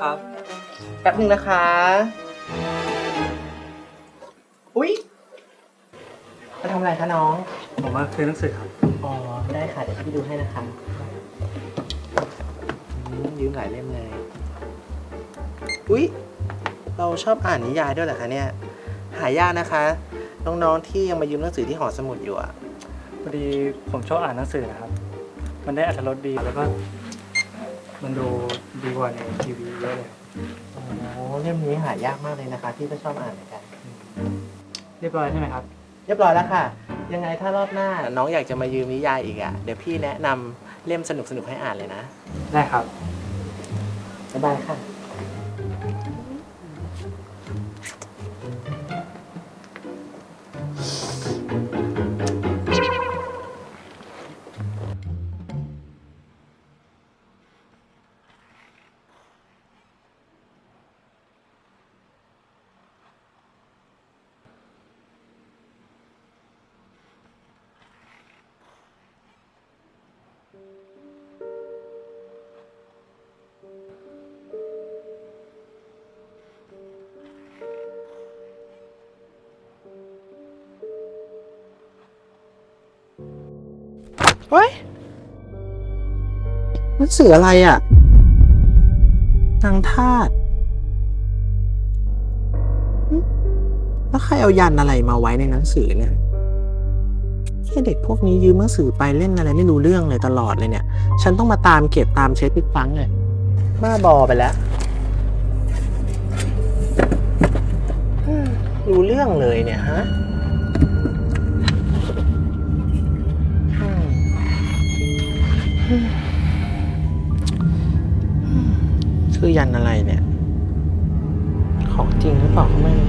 ครับ แป๊บหนึ่งนะคะ อุ๊ยมาทำอะไรคะน้อง ผมว่าคือหนังสือครับอ๋อ ได้ค่ะ เดี๋ยวพี่ดูให้นะคะอืมยืมหลายเล่มเลย อุ๊ย เราชอบอ่านนิยายด้วยเหรอคะเนี่ย หายากนะคะ น้องๆที่ยังมายืมหนังสือที่หอสมุดอยู่อะพอดีผมชอบอ่านหนังสือนะครับ มันได้อัธรสดีแล้วก็ มันดูดีกว่าในทีวีเยอะเลยครับโอ้เล่มนี้หายากมากเลยนะคะที่ก็ชอบอ่านเหมือนกัน เรียบร้อยใช่ไหมครับ เรียบร้อยแล้วค่ะ ยังไงถ้ารอบหน้าน้องอยากจะมายืมนิยายอีกอะเดี๋ยวพี่แนะนำเล่มสนุกๆให้อ่านเลยนะ ได้ครับ บ๊ายบายค่ะ เฮ้ยหนังสืออะไรอะนางทาสหึแล้วใครเอายันอะไรมาไว้ในหนังสือเนี่ยแค่เด็กพวกนี้ยืมหนังสือไปเล่นอะไรไม่รู้เรื่องเลยตลอดเลยเนี่ย ฉันต้องมาตามเก็บตามเช็คทุกครั้งเลยบ้าบอไปแล้ว รู้เรื่องเลยเนี่ยฮะ คือยันอะไรเนี่ย ของจริงหรือเปล่าก็ไม่รู้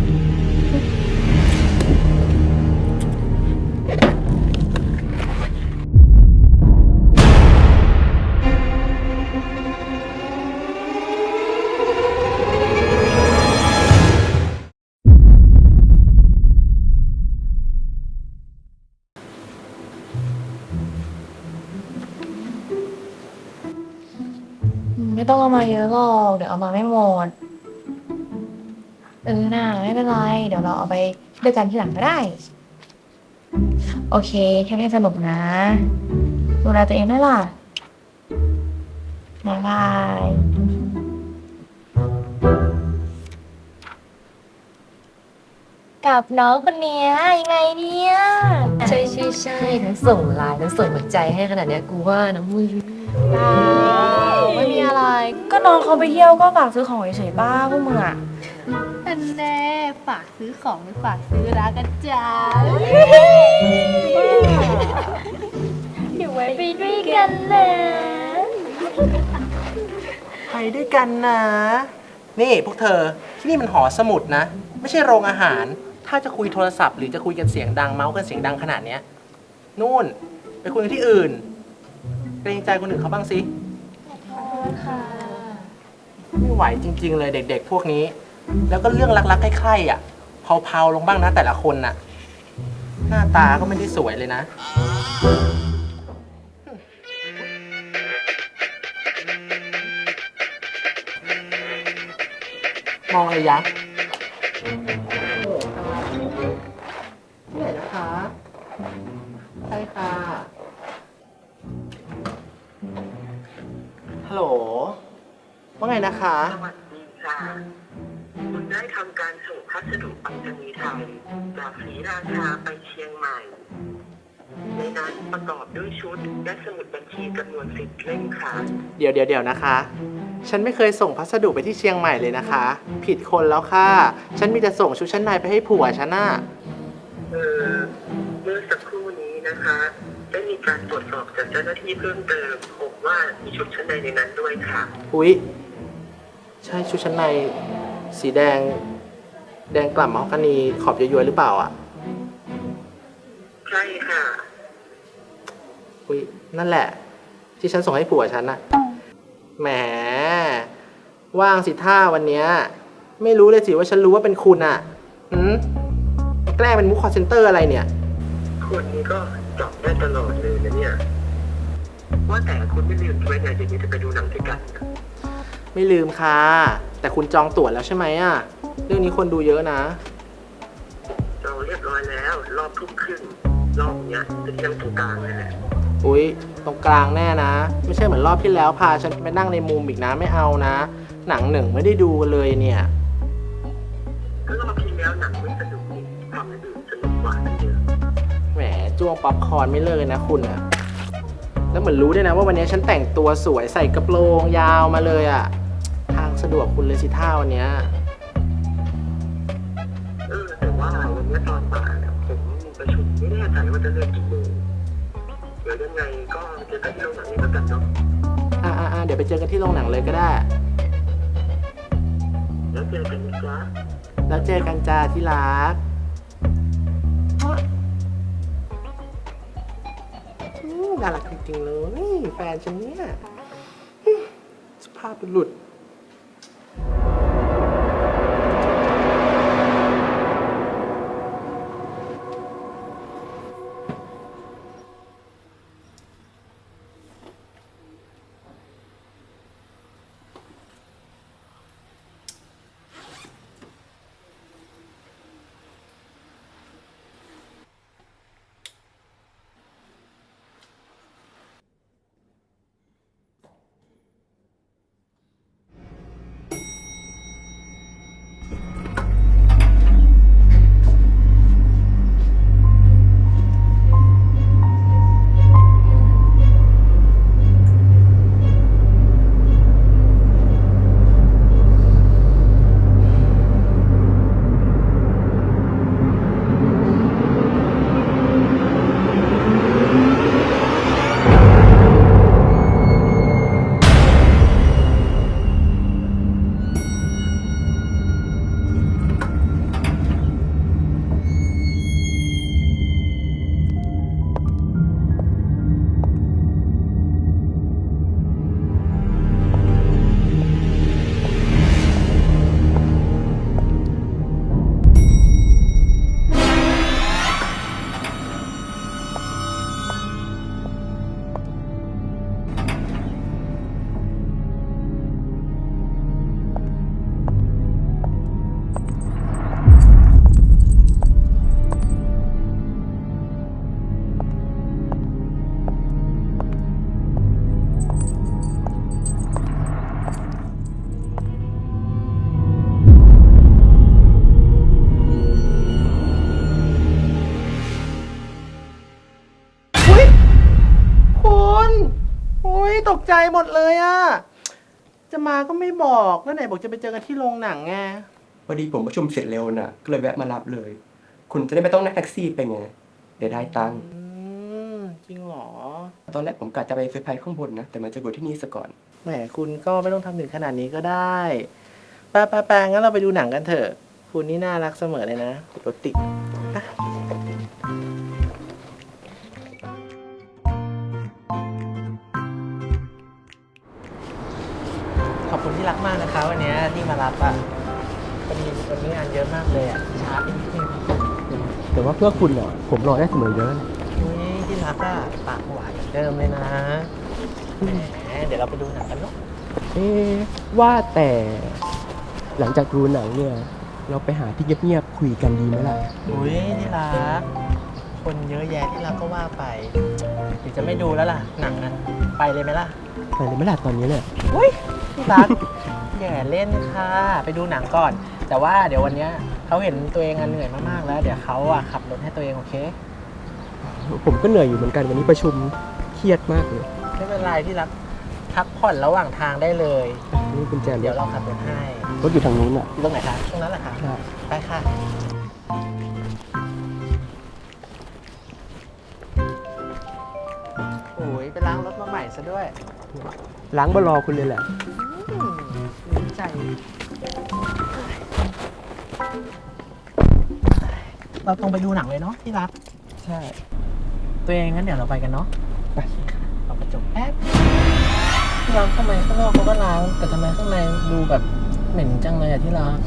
เอามาเยอะหรอก เดี๋ยวเอามาไม่หมด เออน่าไม่เป็นไร เดี๋ยวเราเอาไปด้วยกันที่หลังก็ได้ โอเคแค่ให้สนุกนะดูแลตัวเองด้วยล่ะบ๊ายบายกับน้องคนเนี้ยยังไงเนี่ยใช่ใช่ใช่ทั้งส่งไลน์ทั้งส่งหัวใจให้ขนาดเนี้ยกูว่านะมึงเปล่า ไม่มีอะไร ก็น้องเขาไปเที่ยวก็ฝากซื้อของเฉยๆป้าพวกมึงอะอันแน่ฝากซื้อของหรือฝากซื้อรักกันจ้าเดี๋ยวไว้ไปด้วยกันนะไปด้วยกันนะ นี่พวกเธอที่นี่มันหอสมุดนะ ไม่ใช่โรงอาหาร ถ้าจะคุยโทรศัพท์หรือจะคุยกันเสียงดังเมาส์กันเสียงดังขนาดเนี้ยนู่น ไปคุยกันที่อื่นเกรงใจคนอื่นเขาบ้างสิ ไม่ไหวจริง ๆ เลยเด็ก ๆ พวกนี้ แล้วก็เรื่องรักๆใกล้ๆอะเผาๆลงบ้างนะแต่ละคนน่ะ หน้าตาก็ไม่ได้สวยเลยนะ มองอะไรยะ ว่าไงนะคะ สวัสดีค่ะ คุณได้ทำการส่งพัสดุไปรษณีย์ไทยจากศรีราชาไปเชียงใหม่ ในนั้นประกอบด้วยชุด และสมุดบัญชีจำนวนสิบเล่มค่ะ เดี๋ยวเดี๋ยวเดี๋ยวนะคะ ฉันไม่เคยส่งพัสดุไปที่เชียงใหม่เลยนะคะ ผิดคนแล้วค่ะ ฉันมีแต่ส่งชุดชั้นในไปให้ผัวฉันน่ะ เออเมื่อสักครู่นี้นะคะ ได้มีการตรวจสอบจากเจ้าหน้าที่เพิ่มเติมพบว่ามีชุดชั้นในในนั้นด้วยค่ะ อุ๊ย ใช่ชุดชั้นในสีแดง แดงกล่ำมะฮอกกานีขอบย้อยๆหรือเปล่าอะใช่ค่ะอุ๊ยนั่นแหละ ที่ฉันส่งให้ผัวฉันน่ะแหมว่างสิท่าวันเนี้ยไม่รู้เลยสิว่าฉันรู้ว่าเป็นคุณอะหืมแกล้งเป็นมุกคอเซนเตอร์อะไรเนี่ย คุณนี่ก็จอบได้ตลอดเลยนะเนี่ย ว่าแต่คุณไม่ลืมใช่ไหมเนี่ยเดี๋ยวนี้จะไปดูหนังด้วยกันนะแไม่ลืมค่ะ แต่คุณจองตั๋วแล้วใช่ไหมอะเรื่องนี้คนดูเยอะนะเราเรียบร้อยแล้ว รอบทุ่มครึ่งรอบเนี้ยจะเที่ยงตรงกลางเลยแหละอุ๊ย ตรงกลางแน่นะ ไม่ใช่เหมือนรอบที่แล้วพาฉันไปนั่งในมุมอีกนะไม่เอานะ หนังหนึ่งไม่ได้ดูเลยเนี่ย ก็รอบที่แล้วหนังไม่สนุกนี่ทำให้ดูสนุกกว่าตั้งเยอะแหมจ้วงป๊อปคอร์นไม่เลิกเลยนะคุณอะแล้วเหมือนรู้ด้วยนะว่าวันนี้ฉันแต่งตัวสวยใส่กระโปรงยาวมาเลยอะทางสะดวกคุณเลยสิท่าวันเนี้ยเออแต่ว่าวันเนี้ยตอนบ่ายอะผมมีประชุมไม่แน่ใจว่าจะเลิกกี่โมงเดี๋ยวยังไงก็เจอกันที่โรงหนังนี้แล้วกันเนาะอ่าอ่าเดี๋ยวไปเจอกันที่โรงหนังเลยก็ได้ แล้วเจอกันนะจ๊ะแล้วเจอกันจ้าที่รัก อืมน่ารักจริงๆเลยแฟนฉันเนี่ยอืมสุภาพบุรุษอุ้ย ใจหมดเลยอะจะมาก็ไม่บอกแล้วไหนบอกจะไปเจอกันที่โรงหนังไงพอดีผมประชุมเสร็จเร็วน่ะก็เลยแวะมารับเลย คุณจะได้ไม่ต้องนั่งแท็กซี่ไปไง เดี๋ยวได้ตังค์อืมจริงเหรอ ตอนแรกผมกะจะไปเซอร์ไพรส์ข้างบนนะ แต่มันจะอยู่ที่นี่ซะก่อน แหมคุณก็ไม่ต้องทำถึงขนาดนี้ก็ได้ไปไปไปงั้นเราไปดูหนังกันเถอะ คุณนี่น่ารักเสมอเลยนะรถติด รับอะวันนี้วันนี้งานเยอะมากเลยอะช้าไปนิดนึงแต่ว่าเพื่อคุณอะผมรอได้เสมอเยอะอุ้ยที่รักอะปากหวานเหมือนเดิมเลยนะแหมเดี๋ยวเราไปดูหนังกันเนาะเอ๊ะว่าแต่หลังจากดูหนังเนี่ย เราไปหาที่เงียบๆคุยกันดีไหมล่ะอุ้ยที่รัก คนเยอะแยะที่รักก็ว่าไปหรือจะไม่ดูแล้วล่ะหนังอะไปเลยไหมล่ะไปเลยไหม่ล่ะตอนนี้เนี่ยอุ้ยที่รัก แย่เล่นค่ะ ไปดูหนังก่อน แต่ว่าเดี๋ยววันเนี้ยเขาเห็นตัวเองอะเหนื่อยมากๆแล้ว เดี๋ยวเขาอะขับรถให้ตัวเองโอเค ผมก็เหนื่อยอยู่เหมือนกันวันนี้ประชุมเครียดมากเลยไม่เป็นไรที่รักพักผ่อนระหว่างทางได้เลย นี่กุญแจรเดี๋ยวถเราขับรถให้รถอยู่ทางนู้นอะ ตรงไหนคะตรงนั้นแหละค่ะครับไปค่ะ โอ้ยไปล้างรถมาใหม่ซะด้วย ล้างบรอคุณเลยแหละอืมรู้ ใจ เราตรงไปดูหนังเลยเนาะที่รัก ใช่ ตัวเองงั้นเดี๋ยวเราไปกันเนาะไปเอากระจกแป๊บล้างทำไมข้างนอกเขาก็ล้างแต่ทำไมข้างในดูแบบเหม็นจังเลยอะที่รัก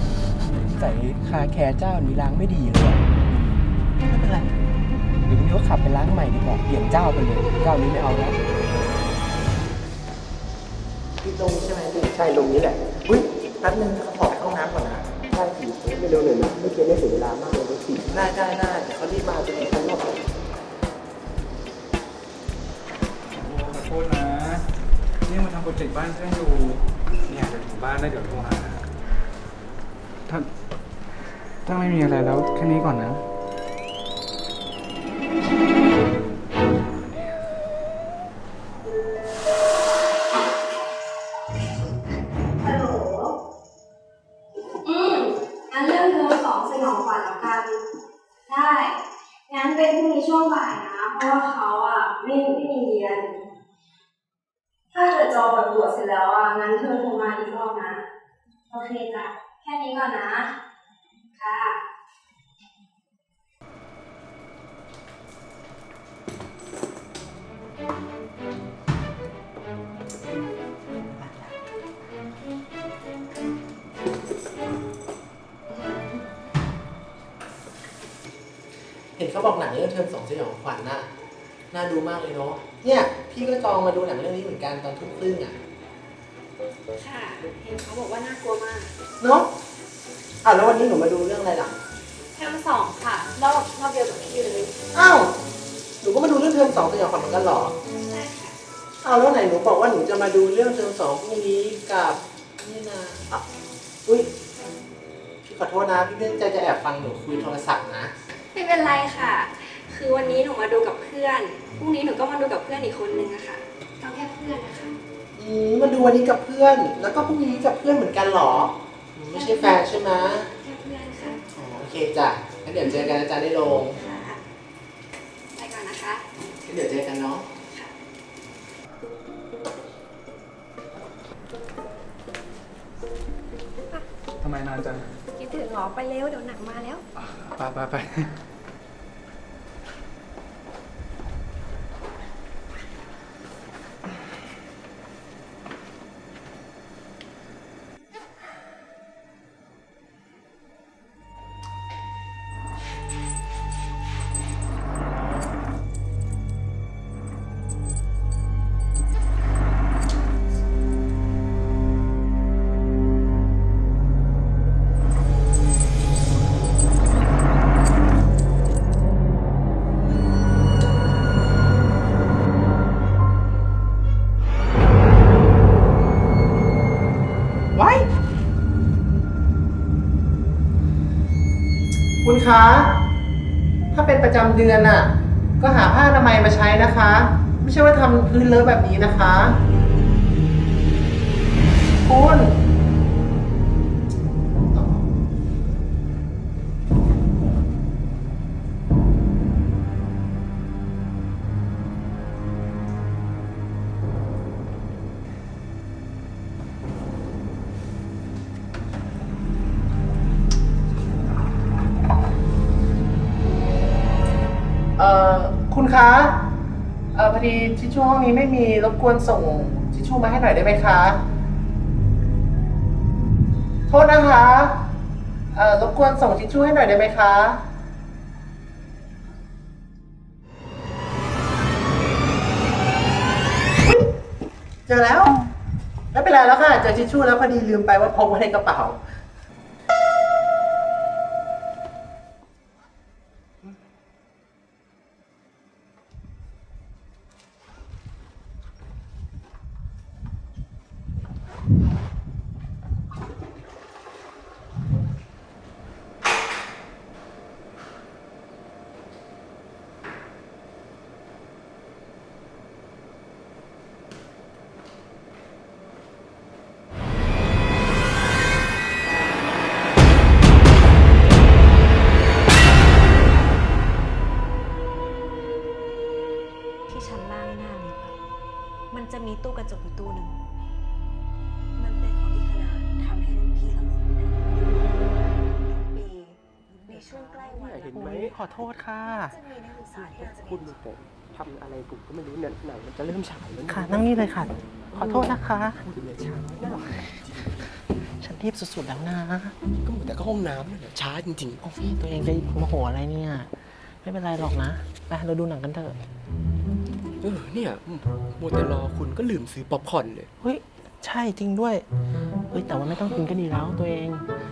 ใส่คาแคร์เจ้านี้ล้างไม่ดีเลยอะไม่เป็นไรหรือวันนี้ก็ขับไปล้างใหม่ดีกว่าเปลี่ยนเจ้าไปเลย เจ้านี้ไม่เอาแล้ว ช่ไหมใช่ช่ตรงนี้แหละอุ้ยแป๊บนึงเขาขอไปเข้าห้องน้ำก่อนนะใช่สิไม่เร็วหน่อยนะไม่เกินไม่เสียเวลามากเลยรถติดได้ได้ได้เดี๋ยวเขารีบมาจะมีคนรอบขอโทษนะนี่มาทำโปรเจกต์บ้านเพื่อนอยู่เนี่ยเดี๋ยวถึงบ้านแล้วเดี๋ยวโทรหาถ้าถ้าไม่มีอะไรแล้วแค่นี้ก่อนนะ เห็นเขาบอกหนังเรื่องเทอมสองสยองขวัญน่ะน่าดูมากเลยเนาะเนี่ยพี่ก็จองมาดูหนังเรื่องนี้เหมือนกันตอนทุ่มครึ่งอะค่ะ เห็นเขาบอกว่าน่ากลัวมากเนาะอะแล้ววันนี้หนูมาดูเรื่องอะไรล่ะเทอมสองค่ะรอบรอบเดียวกับพี่เลยอ้าวหนูก็มาดูเรื่องเทอมสองสยองขวัญเหมือนกันเหรอใช่ค่ะอ้าวแล้วไหนหนูบอกว่าหนูจะมาดูเรื่องเทอมสองพรุ่งนี้กับนี่นะอะอุ้ยพี่ขอโทษนะพี่เพื่อนใจจะแอบฟังหนูคุยโทรศัพท์นะไม่ เป็นไรค่ะ คือวันนี้หนูมาดูกับเพื่อน พรุ่งนี้หนูก็มาดูกับเพื่อนอีกคนนึงอะค่ะก็แค่เพื่อนนะคะ อืมมาดูวันนี้กับเพื่อน แล้วก็พรุ่งนี้กับเพื่อนเหมือนกันเหรออืมไม่ใช่แฟนใช่ไหมแค่เพื่อนค่ะอ๋อโอเคจ้ะงั้นเดี๋ยวเจอกันอาจารย์ได้ลงค่ะ ไปก่อนนะคะ งั้นเดี๋ยวเจอกันเนาะ ทำไมนานจังคิดถึงหรอไปเร็วเดี๋ยวหนังมาแล้วไปไปไปไว้ำพื้นเลอะแบบนี้นะคะ คุณเอ่อคุณคะ ออพอดีทิชชู่ห้องนี้ไม่มีรบกวนส่งทิชชู่มาให้หน่อยได้ไหมคะ โทษนะคะเออรบกวนส่งทิชชู่ให้หน่อยได้ไหมคะ เจอแล้ว ไม่เป็นไรแล้วค่ะ เจอทิชชู่แล้วพอดีลืมไปว่าพกไว้ในกระเป๋า ษค่ะจะมีนักศึกษาที่เราจะคุณแต่ทำอะไรผมก็ไม่รู้เนี่ยหนังมันจะเริ่มฉายแล้วค่ะ นั่งนี่เลยค่ะ ขอโทษนะคะคุณเนี่ยช้าฉันรีบสุดๆแล้วนะ ก็หมดแต่ก็ห้องน้ำนั่นแหละช้าจริงโอ้ยตัวเองจะโมโหอะไรเนี่ย ไม่เป็นไรหรอกนะไปเราดูหนังกันเถอะๆเออเนี่ยมัวแต่รอคุณก็ลืมซื้อป๊อปคอร์นเลย เฮ้ย ใช่จริงด้วย เฮ้ย แต่ว่าไม่ต้องกินก็ดีแล้วตัวเอง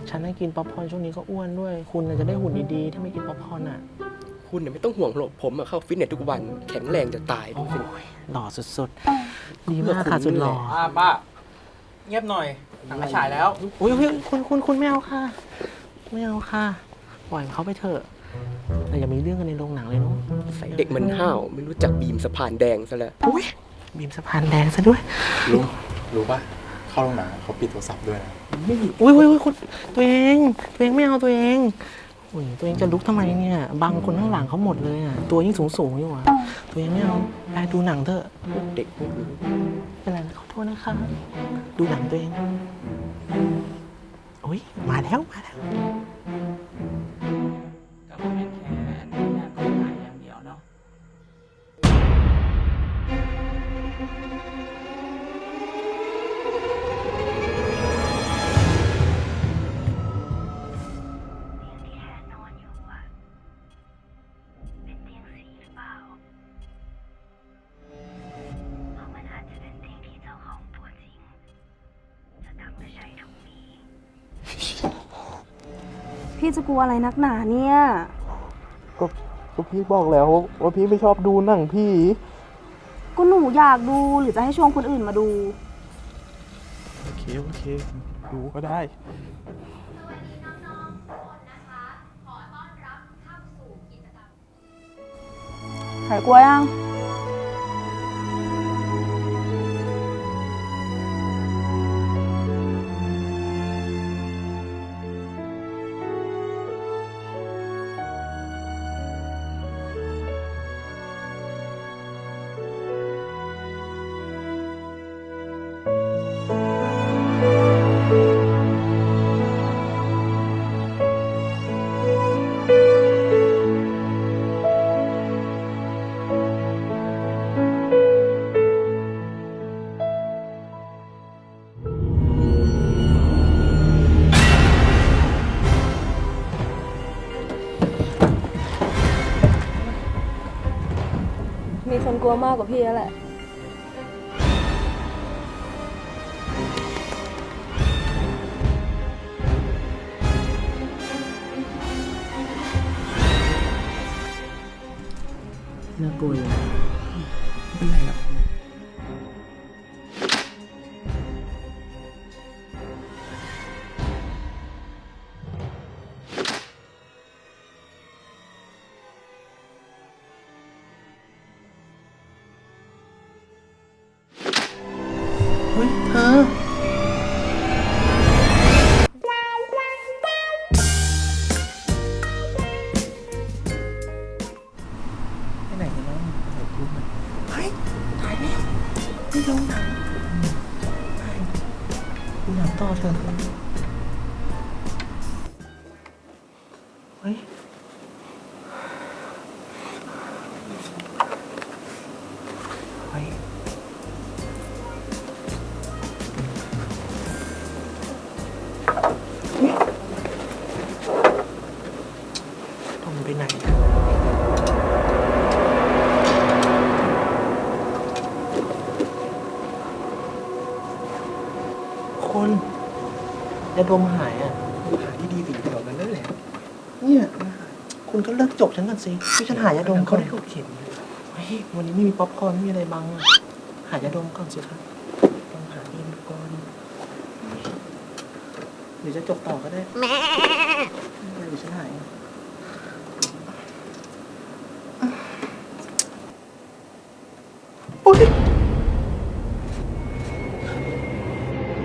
ฉันน่ะกินป๊อปคอร์นช่วงนี้ก็อ้วนด้วย คุณน่ะจะได้หุ่นดีๆ ถ้าไม่กินป๊อปคอร์นอะ คุณเนี่ยไม่ต้องห่วงหรอกผมอะเข้าฟิตเนสทุกวันแข็งแรงจะตายดูสิ หล่อสุดๆ ดีมากค่ะสุดหล่อป้าป้าเงียบหน่อยหนังมาฉายแล้ว อุ้ยอุ๊ยคุณคุณคุณไม่เอาค่ะ ไม่เอาค่ะ ปล่อยเขาไปเถอะแต่อย่ามีเรื่องกันในโรงหนังเลยเนาะใส่เด็กมันห้าวไม่รู้จักบีมสะพานแดงซะแล้ว อุ้ยบีมสะพานแดงซะด้วย รู้ รู้ป่ะ เข้าโรงหนังเขาปิดโทรศัพท์ด้วยนะอุ้ยอุ้ยอุ้ยคุณตัวเองตัวเองไม่เอาตัวเองโอ้ยตัวเองจะลุกทำไมเนี่ยบังคนข้างหลังเขาหมดเลยอะตัวยิ่งสูงสูงอยู่อะตัวเองไม่เอาไปดูหนังเถอะเด็กเป็นไรนะขอโทษนะคะดูหนังตัวเองอุ้ยมาแล้วมาแล้ว พี่จะกลัวอะไรนักหนาเนี่ย ก็ก็พี่บอกแล้วว่าพี่ไม่ชอบดูหนังพี่ ก็หนูอยากดูหรือจะให้ชวนคนอื่นมาดู โอเคโอเค ดูก็ได้ หายกลัวยัง กลัวมากกว่าพี่แล้วแหละ น่ากลัวอยู่ ฮ้ยเฮ้ยทอมไปไหนอะคนยาดมหายอะ หาที่ดีติดแถวนั้นนั่นแหละ เนี่ยคุณก็ เลิกจกฉันก่อนสิที่ฉันหายาดมเขาก่อนได้เขาเขียนเฮ้ยวันนี้ไม่มีป๊อปคอร์นไม่มีอะไรบังอะหายาดมก่อนสิครับลองหาเองดูก่อนเดี๋ยวจะจกต่อก็ได้แม่เดี๋ยวฉันหายโอ๊ย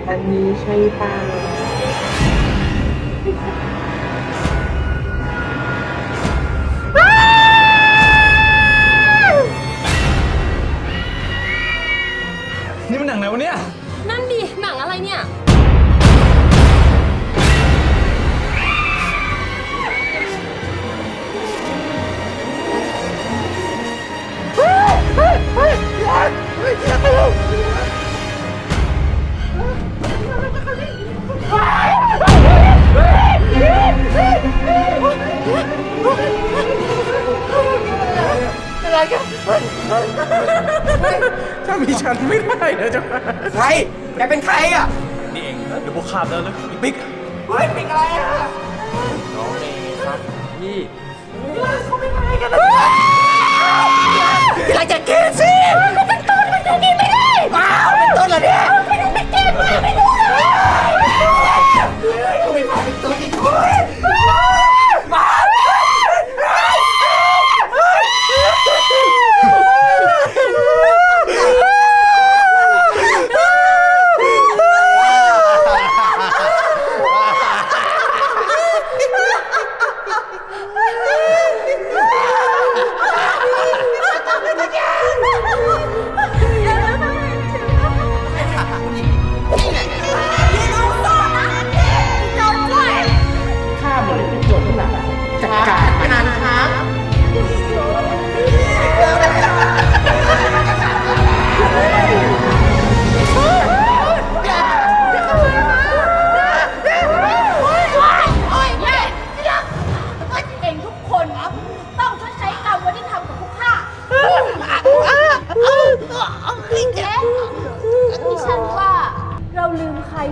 อันนี้ใช่เปล่า มีฉันไม่ได้เดี๋ยวจะมาใครแกเป็นใครอะ นี่เองเดี๋ยวพวกข้ามแล้วเลยอีปิ๊กเฮ้ยเป็นอะไรอะน้องเองครับพี่เขาเป็นอะไรกันนะพี่ไรจะกินสิมันเป็นต้นมันจะกินไม่ได้ว้าวเป็นต้นเหรอเนี่ยไม่รู้ไม่เก็บไม่ไม่รู้เลยเขาไม่มาเป็นต้นอีกคน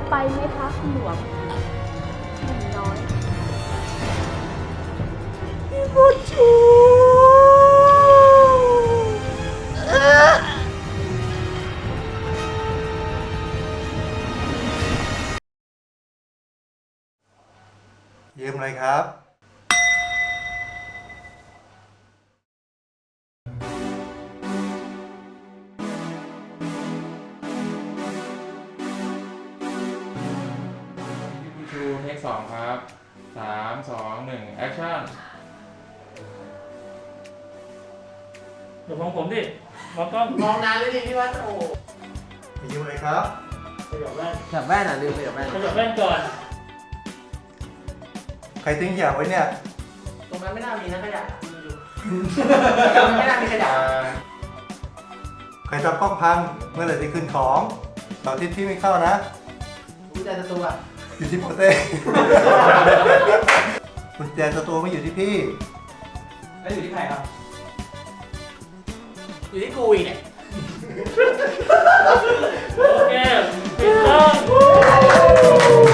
ไปไหมคะคุณหลวงหนุ่มน้อยยืมอะไรครับ ครับขยับแว่นแบบแว่นอะลืมไปแบบแว่นขยับแว่นก่อน ใครทิ้งขยะไว้เนี่ยตรงนั้นไม่น่ามีนะขยะไม่น่ามีขยะใครทำกล้องพังเมื่อไหร่จะคืนของเสาร์อาทิตย์พี่ไม่เข้านะกุญแจประตูอะอยู่ที่โปเต้กุญแจสตูไม่อยู่ที่พี่ แล้วอยู่ที่ใครครับ อยู่ที่กูอีกเนี่ย โอเคปิดกล้อง